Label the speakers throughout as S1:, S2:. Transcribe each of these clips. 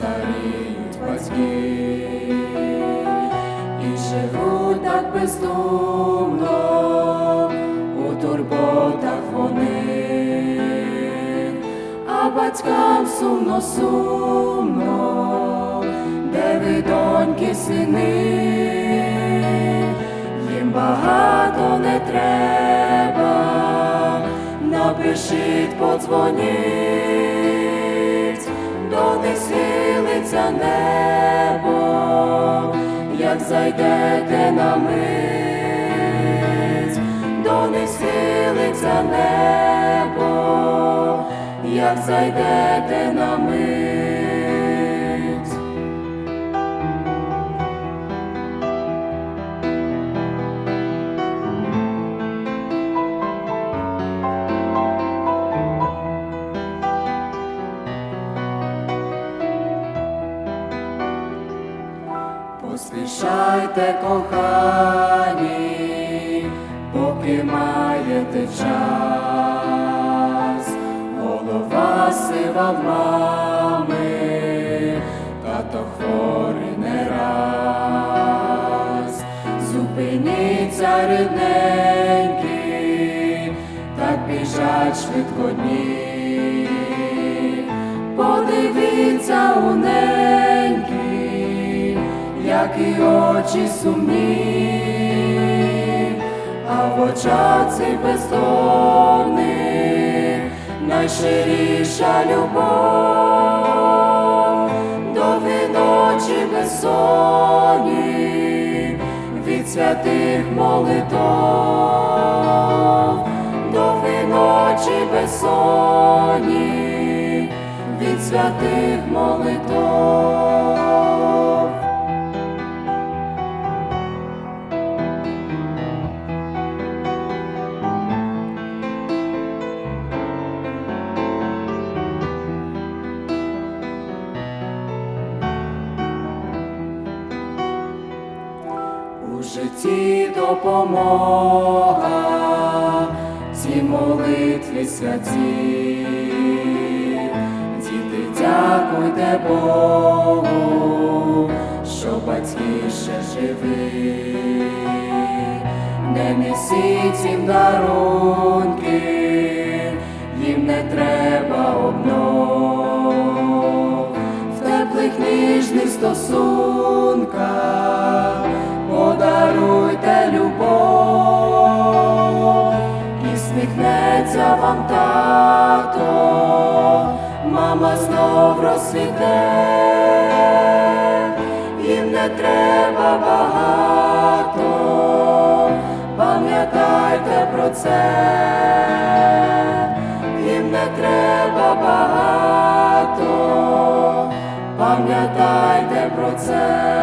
S1: старіють батьки, і живуть так бездумно у турботах вони, а батькам сумно, сумно, де ви доньки сини, їм багато не треба, напишіть, подзвоніть, зайдете на мить, до них небо, як зайдете на мить. Поспішайте, кохані, поки маєте час, голова сива в мами, тато хворий не раз. Зупиніться, рідненькі, так біжать швидко дні. Подивіться у неньки, які очі сумні, а в очах цей бездомний найщиріша любов, довгі ночі безсонні від святих молитов, довгі ночі безсонні від святих молитов. Житті допомога, ці молитві святі, діти, дякуйте Богу, що батьки ще живі, не несіть їм дарунки, їм не треба обнов, в теплих ніжних стосунках сміхнеться вам тато, мама знов розсвіте, їм не треба багато, пам'ятайте про це, їм не треба багато, пам'ятайте про це.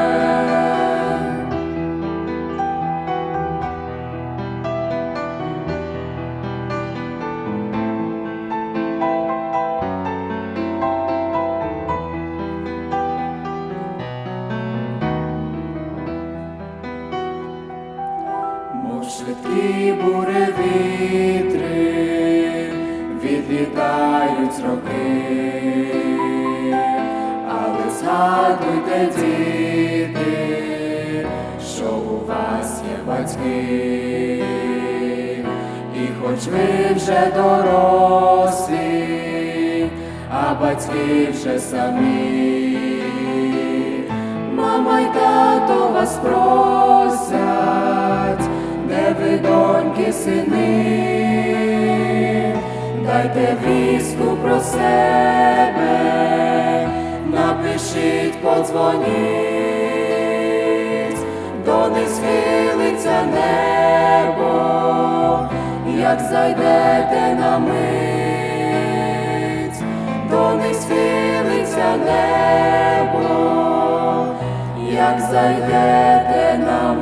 S1: Швидкі буревітри відлітають роки, але згадуйте, діти, що у вас є батьки, і хоч ви вже дорослі, а батьки вже самі. Мама й тато вас просять, ви доньки сини, дайте вістку про себе, напишіть, подзвоніть, до них схилиться небо, як зайдете на мить, до них схилиться небо. Як зайдете на